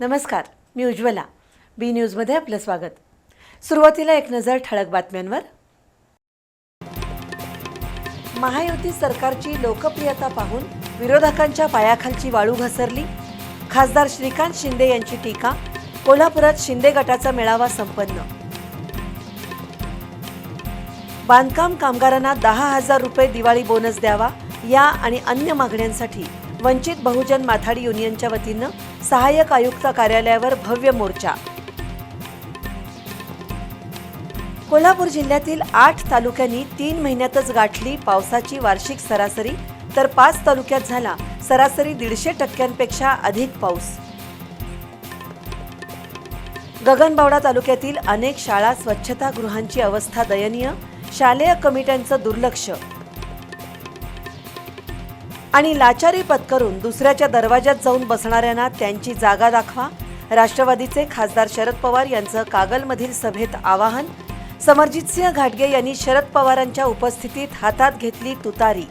नमस्कार मी उज्ज्वला. बी न्यूजमध्ये आपलं स्वागत. सुरुवातीला एक नजर ठळक बातम्यांवर. महायुती सरकारची लोकप्रियता पाहून विरोधकांच्या पायाखालची वाळू घसरली. खासदार श्रीकांत शिंदे यांची टीका कोल्हापुरात शिंदे गटाचा मेळावा संपन्न. बांधकाम कामगारांना दहा हजार रुपये दिवाळी बोनस द्यावा या आणि अन्य मागण्यांसाठी वंचित बहुजन माथाडी युनियनच्या वतीनं सहाय्यक आयुक्त कार्यालयावर भव्य मोर्चा. कोल्हापूर जिल्ह्यातील आठ तालुक्यांनी तीन महिन्यातच गाठली पावसाची वार्षिक सरासरी तर पाच तालुक्यात झाला सरासरी दीडशे टक्क्यांपेक्षा अधिक पाऊस. गगनबावडा तालुक्यातील अनेक शाळा स्वच्छतागृहांची अवस्था दयनीय शालेय कमिट्यांचं दुर्लक्ष आणि लाचारी पत्करून दुसऱ्याच्या दरवाज्यात जाऊन बसणाऱ्यांना त्यांची जागा दाखवा. राष्ट्रवादीचे खासदार शरद पवार यांचं कागलमधील सभेत आवाहन. समरजितसिंह घाटगे यांनी शरद पवारांच्या उपस्थितीत हातात घेतली तुतारी.